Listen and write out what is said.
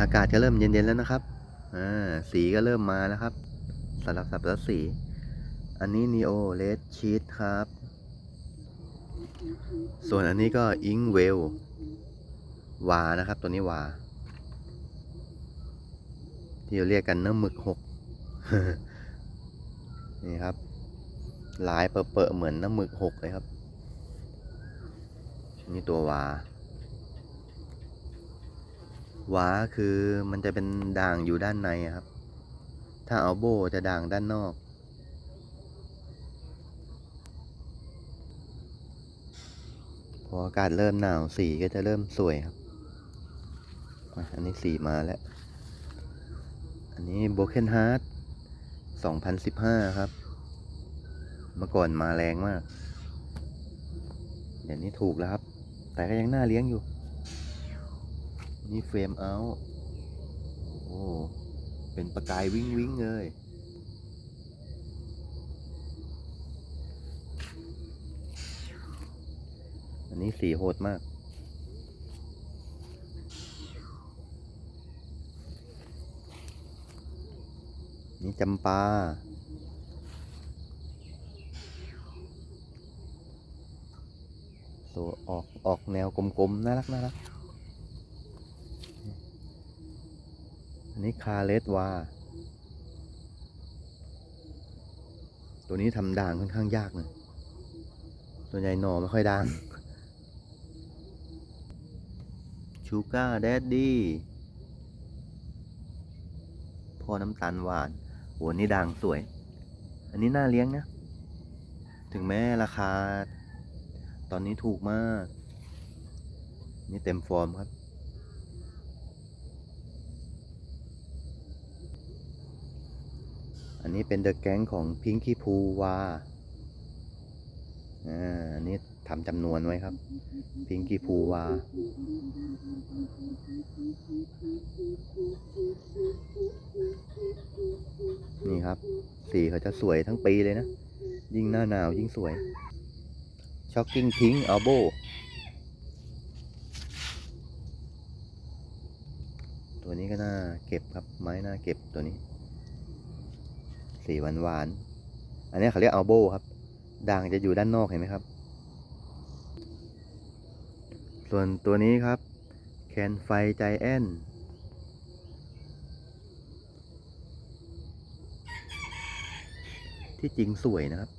อากาศก็เริ่มเย็นๆแล้วนะครับ อ่า สีก็เริ่มมาแล้วครับสลับสับแล้วสี อันนี้ Neo Red Cheat ครับ ส่วนอันนี้ก็อิงเวลวานะครับ ตัวนี้วา ที่เราเรียกกันน้ำหมึกหก นี่ครับ ลายเปอะๆเหมือนน้ำหมึกหกเลยครับ นี่ตัววา วาคือมันจะเป็นด่างอยู่ด้านในครับ ถ้าเอาโบจะด่างด้านนอก พออากาศเริ่มหนาวสีก็จะเริ่มสวยครับ อันนี้สีมาแล้ว อันนี้โบเ e นฮาร์ด2015 ครับ เมื่อก่อนมาแรงมาก เดี๋ยวนี้ถูกแล้วครับ แต่ก็ยังน่าเลี้ยงอยู่ นี่เฟรมเอาโอ้เป็นประกายวิ้งวิ้งเลยอันนี้สีโหดมาก นี่จำปา ตัวออกออกแนวกลมๆ น่ารักน่ารัก อั นี้คาเลสวา ตัวนี้ทำด่างค่อนข้างยากเลยตัวใหญ่หน่อไม่ค่อยด่าง ชูก้าแดดดี้พ่อน้ำตาลหวานโหนี่ด่างสวย อันนี้น่าเลี้ยงนะ ถึงแม้ราคา ตอนนี้ถูกมาก นี่เต็มฟอร์มครับ อันนี้เป็นเดอะแก๊งของพิงคีพูวาอ่าอันนี้ทำจำนวนไว้ครับ พิงคีพูวา นี่ครับ สีเขาจะสวยทั้งปีเลยนะ ยิ่งหน้าหนาวยิ่งสวยช็อกกิ้งพิงอัลโบตัวนี้ก็น่าเก็บครับ ไม้น่าเก็บตัวนี้ สีหวานหวานอันนี้เขาเรียกอัลโบครับ ด่างจะอยู่ด้านนอกเห็นไหมครับ ส่วนตัวนี้ครับ แคนไฟใจแอนที่จริงสวยนะครับ